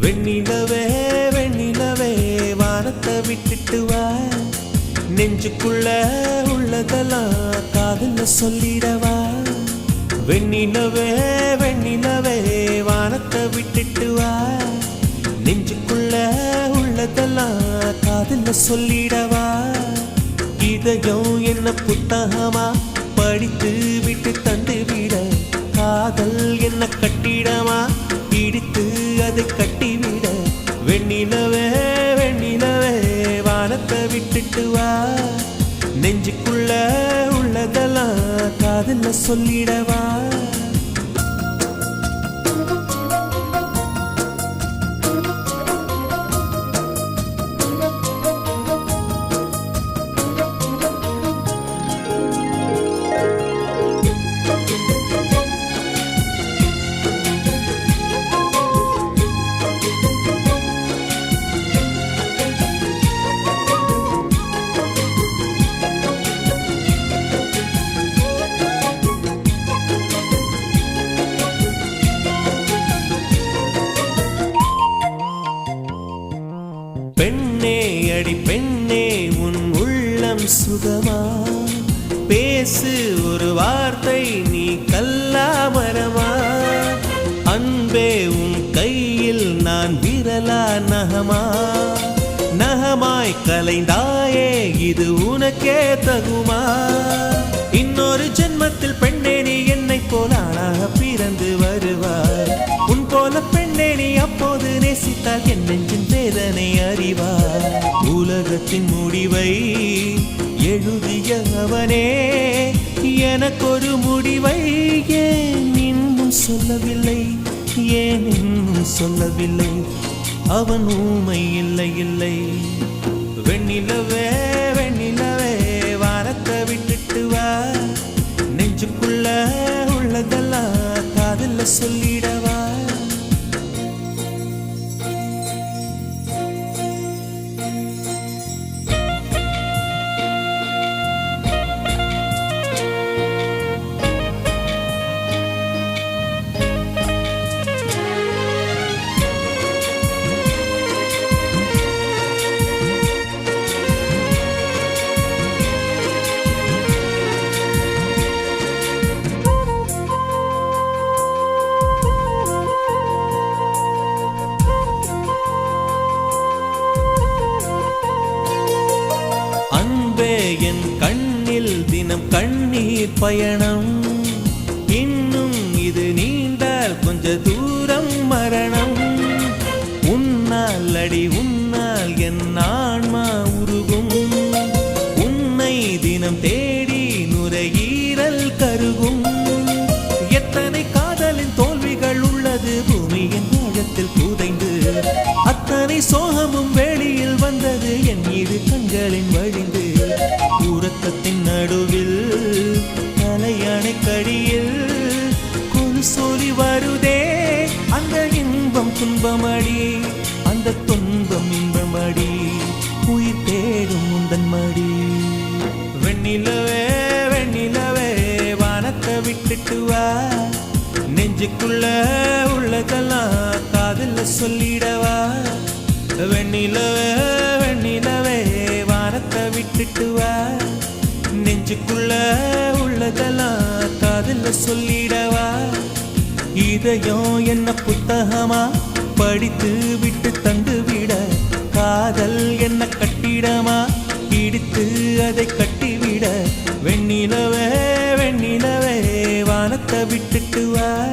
வெண்ணிலவே வெண்ணிலவே வானத்தை விட்டுட்டு வா. நெஞ்சுக்குள்ள உள்ளதெல்லாம் காதல சொல்லிடவா. வெண்ணிலவே வெண்ணிலவே வானத்தை விட்டுட்டு வா. நெஞ்சுக்குள்ள உள்ளதெல்லாம் காதல சொல்லிடவா. இதயம் என்ன புத்தகமா படித்து விட்டு தந்து விட காதல் என்ன நெஞ்சுக்குள்ள உள்ளதெல்லாம் காதல்ல சொல்லிடவா? சுகமா? பேசு ஒரு வார்த்தை நீ கல்லாமரமா அன்பே உன் கையில் நான் விரலா நகமா? நகமாய் கலைந்தாயே இது உனக்கே தகுமா? இன்னொரு ஜென்மத்தில் அறிந்தால் என் நெஞ்சின் வேதனை அறிவார். உலகத்தின் முடிவை எழுதிய அவனே. எனக்கொரு முடிவை ஏன் இன்னும் சொல்லவில்லை? ஏன் இன்னும் சொல்லவில்லை? அவன் ஊமை இல்லை இல்லை. வெண்ணிலவே வெண்ணிலவே வானத்தை விட்டுட்டு வா. நெஞ்சுக்குள்ள உள்ளதெல்லாம் காதல்ல சொல்லி என் கண்ணில் தினம் கண்ணீர் பயணம். இன்னும் இது நீண்டால் கொஞ்ச தூரம் மரணம். உன்னால் அடி உன்னால் என் ஆன்மா உருகும். உன்னை தினம் தேடி நுரையீரல் கருகும். எத்தனை காதலின் தோல்விகள் உள்ளது பூமியின் ஆழத்தில் புதைந்து. அத்தனை சோகமும் வெளியில் வந்தது என் இரு கண்களின் வழிந்து. உறக்கத்தின் நடுவில் தலையணை கடியில் குரு வருதே. அந்த இன்பம் துன்பமடி அந்த துன்பம் இன்பமடி உயிர் தேடும் முந்தன் மடி. வெண்ணிலவே வெண்ணிலவே வானத்தை விட்டுட்டு வா. நெஞ்சுக்குள்ள உள்ளதெல்லாம் காதல சொல்லிடவா. வெண்ணிலவே வானத்தை நெஞ்சுக்குள்ள உள்ளதெல்லாம் காதல சொல்லிடவா. இதயம் என்ன புத்தகமா? படித்து விட்டு தந்து விட. காதல் என்ன கட்டிடமா? இடித்து அதை கட்டிவிட. வெண்ணிலவே வெண்ணிலவே வானத்தை விட்டுட்டு வா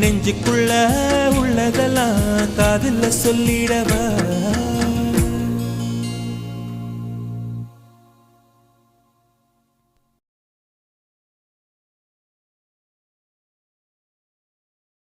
நெஞ்சுக்குள்ள உள்ளதெல்லாம் காதல சொல்லிடவா.